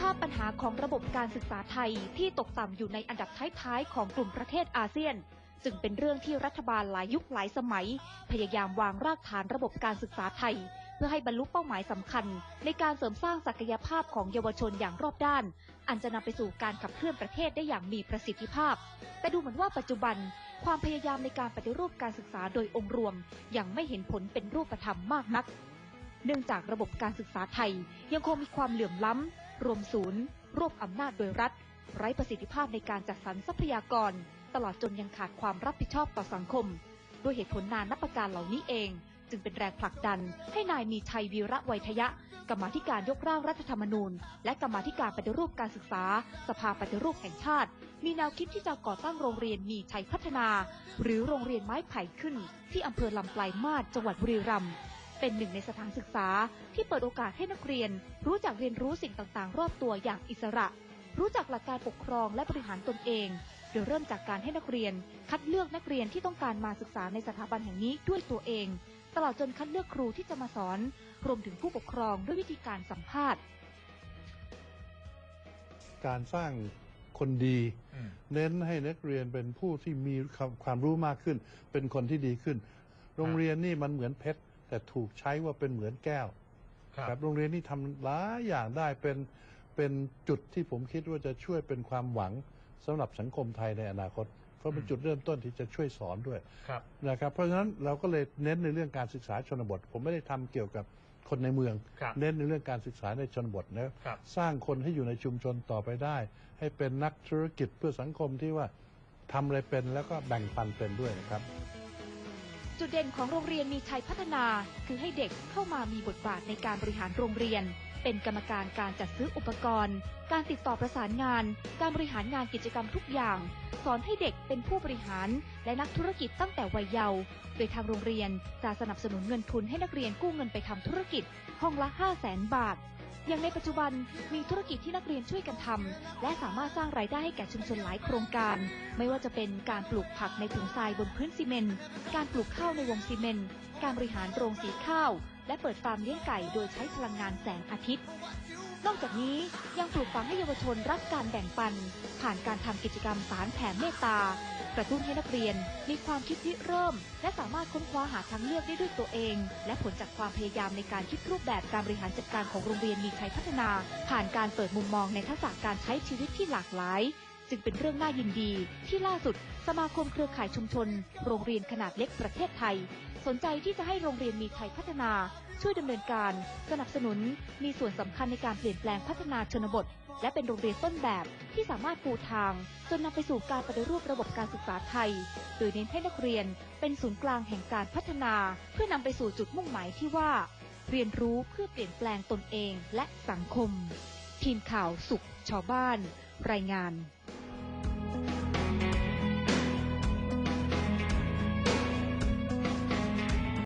ภาพปัญหาของระบบการศึกษาไทยที่ตกต่ำอยู่ในอันดับท้ายๆของกลุ่มประเทศอาเซียน จึงเป็นเรื่องที่รัฐบาลหลายยุคหลายสมัย พยายามวางรากฐานระบบการศึกษาไทย เพื่อให้บรรลุเป้าหมายสำคัญ ในการเสริมสร้างศักยภาพของเยาวชนอย่างรอบด้าน อันจะนำไปสู่การขับเคลื่อนประเทศได้อย่างมีประสิทธิภาพ แต่ดูเหมือนว่าปัจจุบัน ความพยายามในการปฏิรูปการศึกษาโดยองค์รวม ยังไม่เห็นผลเป็นรูปธรรมมากนัก เนื่องจากระบบการศึกษาไทยยังคงมีความเหลื่อมล้ำ รวมศูนย์ รวบอำนาจโดยรัฐ ไร้ประสิทธิภาพในการจัดสรรทรัพยากร ตลอดจนยังขาดความรับผิดชอบต่อสังคม ด้วยเหตุผลนานับประการเหล่านี้เอง จึงเป็นแรงผลักดัน ให้นายมีชัยวีระไวยทยะ กรรมาธิการยกร่างรัฐธรรมนูญ และกรรมาธิการปฏิรูปการศึกษา สภาปฏิรูปแห่งชาติ มีแนวคิดที่จะก่อตั้งโรงเรียนมีชัยพัฒนา หรือโรงเรียนไม้ไผ่ขึ้น ที่อำเภอลำปลายมาศจังหวัดบุรีรัมย์ เป็นหนึ่งในสถานศึกษาที่เปิดโอกาสให้นักเรียน รู้จักเรียนรู้สิ่งต่างๆ รอบตัวอย่างอิสระ รู้จักหลักการปกครองและบริหารตนเองโดยเริ่มจากการให้นักเรียน คัดเลือกนักเรียนที่ต้องการมาศึกษาในสถาบันแห่งนี้ด้วยตัวเอง ตลอดจนคัดเลือกครูที่จะมาสอน รวมถึงผู้ปกครองด้วยวิธีการสัมภาษณ์ การสร้างคนดีอืมเน้นให้นักเรียนเป็นผู้ที่มีความความรู้มากขึ้น เป็นคนที่ดีขึ้น โรงเรียนนี่มันเหมือนเพชร แต่ถูกใช้ว่าเป็นเหมือนแก้วครับ โรงเรียนนี่ทำหลายอย่างได้เป็นเป็นจุดที่ผมคิดว่าจะช่วยเป็นความหวังสำหรับสังคมไทยในอนาคต เพราะเป็นจุดเริ่มต้นที่จะช่วยสอนด้วยครับ นะครับ เพราะฉะนั้นเราก็เลยเน้นในเรื่องการศึกษาชนบท ผมไม่ได้ทำเกี่ยวกับคนในเมือง ครับเน้นในเรื่องการศึกษาในชนบทนะครับ สร้างคนให้อยู่ในชุมชนต่อไปได้ ให้เป็นนักธุรกิจเพื่อสังคมที่ว่าทำอะไรเป็นแล้วก็แบ่งปันเป็นด้วยนะครับ จุดเด่นของโรงเรียนมีชัยพัฒนา คือให้เด็กเข้ามามีบทบาทในการบริหารโรงเรียน เป็นกรรมการการจัดซื้ออุปกรณ์ การติดต่อประสานงาน การบริหารงานกิจกรรมทุกอย่าง สอนให้เด็กเป็นผู้บริหารและนักธุรกิจตั้งแต่วัยเยาว์โดยทางโรงเรียนจะสนับสนุนเงินทุนให้นักเรียนกู้เงินไปทำธุรกิจ ห้องละ 5 0 0แสนบาท อย่างในปัจจุบันมีธุรกิจที่นักเรียนช่วยกันทำและสามารถสร้างรายได้ให้แก่ชุมชนหลายโครงการ ไม่ว่าจะเป็นการปลูกผักในถุงทรายบนพื้นซีเมนต์การปลูกข้าวในวงซีเมนต์การบริหารโรงสีข้าว และเปิดฟาร์มเลี้ยงไก่โดยใช้พลังงานแสงอาทิตย์ นอกจากนี้ยังปลูกฝังให้เยาวชนรักการแบ่งปัน ผ่านการทำกิจกรรมสารแผ่เมตตา กระตุ้นให้นักเรียน มีความคิดริเริ่ม และสามารถค้นคว้าหาทางเลือกได้ด้วยตัวเอง และผลจากความพยายามในการคิดรูปแบบการบริหารจัดการของโรงเรียนมีชัยพัฒนา ผ่านการเปิดมุมมองในทักษะการใช้ชีวิตที่หลากหลาย จึงเป็นเรื่องน่ายินดี ที่ล่าสุด สมาคมเครือข่ายชุมชน โรงเรียนขนาดเล็กประเทศไทย สนใจที่จะให้โรงเรียนมีชัยพัฒนา ช่วยดำเนินการ สนับสนุน มีส่วนสำคัญในการเปลี่ยนแปลงพัฒนาชนบท และเป็นโรงเรียนต้นแบบที่สามารถปูทาง จนนำไปสู่การปฏิรูประบบการศึกษาไทย โดยเน้นให้นักเรียนเป็นศูนย์กลางแห่งการพัฒนา เพื่อนำไปสู่จุดมุ่งหมายที่ว่า เรียนรู้เพื่อเปลี่ยนแปลงตนเองและสังคม ทีมข่าวสุขชาวบ้าน รายงาน